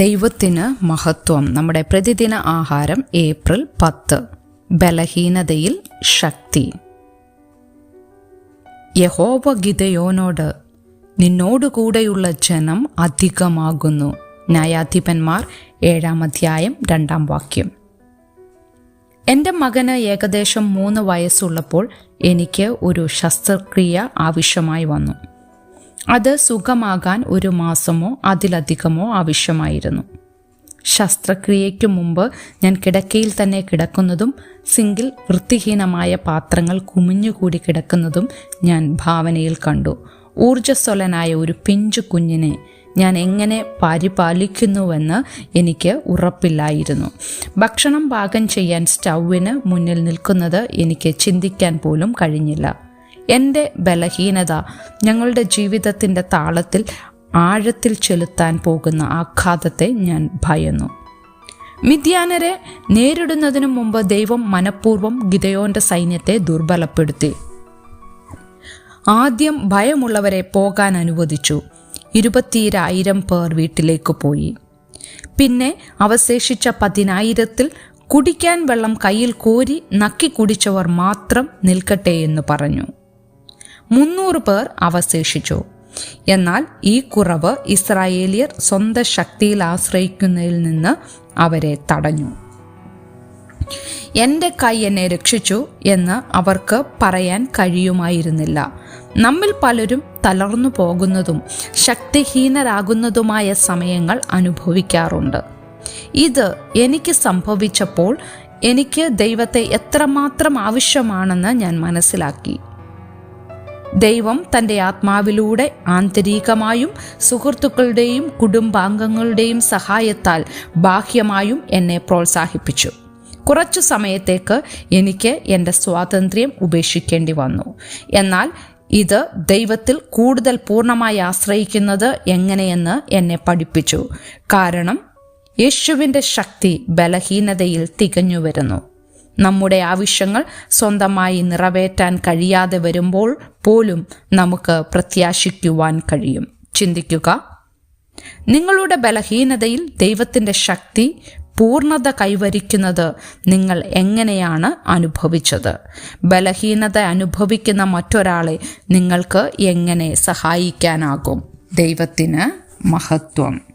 ദൈവത്തിന് മഹത്വം. നമ്മുടെ പ്രതിദിന ആഹാരം ഏപ്രിൽ പത്ത്. ബലഹീനതയിൽ ശക്തി. യഹോവ ഗിതയോനോട് നിന്നോടുകൂടെയുള്ള ജനം അധികമാകുന്നു. ന്യായാധിപന്മാർ ഏഴാം അധ്യായം രണ്ടാം വാക്യം. എന്റെ മകന് ഏകദേശം മൂന്ന് വയസ്സുള്ളപ്പോൾ എനിക്ക് ഒരു ശസ്ത്രക്രിയ ആവശ്യമായി വന്നു. അത് സുഖമാകാൻ ഒരു മാസമോ അതിലധികമോ ആവശ്യമായിരുന്നു. ശസ്ത്രക്രിയയ്ക്കു മുമ്പ് ഞാൻ കിടക്കയിൽ തന്നെ കിടക്കുന്നതും സിംഗിൾ വൃത്തിഹീനമായ പാത്രങ്ങൾ കുമിഞ്ഞുകൂടി കിടക്കുന്നതും ഞാൻ ഭാവനയിൽ കണ്ടു. ഊർജസ്വലനായ ഒരു പിഞ്ചു കുഞ്ഞിനെ ഞാൻ എങ്ങനെ പരിപാലിക്കുന്നുവെന്ന് എനിക്ക് ഉറപ്പില്ലായിരുന്നു. ഭക്ഷണം പാകം ചെയ്യാൻ സ്റ്റൗവിന് മുന്നിൽ നിൽക്കുന്നത് എനിക്ക് ചിന്തിക്കാൻ പോലും കഴിഞ്ഞില്ല. എന്റെ ബലഹീനത ഞങ്ങളുടെ ജീവിതത്തിന്റെ താളത്തിൽ ആഴത്തിൽ ചെലുത്താൻ പോകുന്ന ആഘാതത്തെ ഞാൻ ഭയന്നു. മിഥ്യാനരെ നേരിടുന്നതിനു മുമ്പ് ദൈവം മനഃപൂർവം ഗിതയോന്റെ സൈന്യത്തെ ദുർബലപ്പെടുത്തി. ആദ്യം ഭയമുള്ളവരെ പോകാൻ അനുവദിച്ചു. ഇരുപത്തിരായിരം പേർ വീട്ടിലേക്ക് പോയി. പിന്നെ അവശേഷിച്ച പതിനായിരത്തിൽ കുടിക്കാൻ വെള്ളം കയ്യിൽ കോരി നക്കി കുടിച്ചവർ മാത്രം നിൽക്കട്ടെ എന്ന് പറഞ്ഞു. മുന്നൂറ് പേർ അവശേഷിച്ചു. എന്നാൽ ഈ കുറവ് ഇസ്രായേലിയർ സ്വന്തം ശക്തിയിൽ ആശ്രയിക്കുന്നതിൽ നിന്ന് അവരെ തടഞ്ഞു. എന്റെ കൈ എന്നെ രക്ഷിച്ചു എന്ന് അവർക്ക് പറയാൻ കഴിയുമായിരുന്നില്ല. നമ്മിൽ പലരും തളർന്നു പോകുന്നതും ശക്തിഹീനരാകുന്നതുമായ സമയങ്ങൾ അനുഭവിക്കാറുണ്ട്. ഇത് എനിക്ക് സംഭവിച്ചപ്പോൾ എനിക്ക് ദൈവത്തെ എത്രമാത്രം ആവശ്യമാണെന്ന് ഞാൻ മനസ്സിലാക്കി. ദൈവം തന്റെ ആത്മാവിലൂടെ ആന്തരികമായും സുഹൃത്തുക്കളുടെയും കുടുംബാംഗങ്ങളുടെയും സഹായത്താൽ ബാഹ്യമായും എന്നെ പ്രോത്സാഹിപ്പിച്ചു. കുറച്ചു സമയത്തേക്ക് എനിക്ക് എന്റെ സ്വാതന്ത്ര്യം ഉപേക്ഷിക്കേണ്ടി വന്നു. എന്നാൽ ഇത് ദൈവത്തിൽ കൂടുതൽ പൂർണമായി ആശ്രയിക്കുന്നത് എങ്ങനെയെന്ന് എന്നെ പഠിപ്പിച്ചു. കാരണം യേശുവിന്റെ ശക്തി ബലഹീനതയിൽ തികഞ്ഞു വരുന്നു. നമ്മുടെ ആവശ്യങ്ങൾ സ്വന്തമായി നിറവേറ്റാൻ കഴിയാതെ വരുമ്പോൾ പോലും നമുക്ക് പ്രത്യാശിക്കുവാൻ കഴിയും. ചിന്തിക്കുക. നിങ്ങളുടെ ബലഹീനതയിൽ ദൈവത്തിന്റെ ശക്തി പൂർണത കൈവരിക്കുന്നത് നിങ്ങൾ എങ്ങനെയാണ് അനുഭവിച്ചത്? ബലഹീനത അനുഭവിക്കുന്ന മറ്റൊരാളെ നിങ്ങൾക്ക് എങ്ങനെ സഹായിക്കാനാകും? ദൈവത്തിന് മഹത്വം.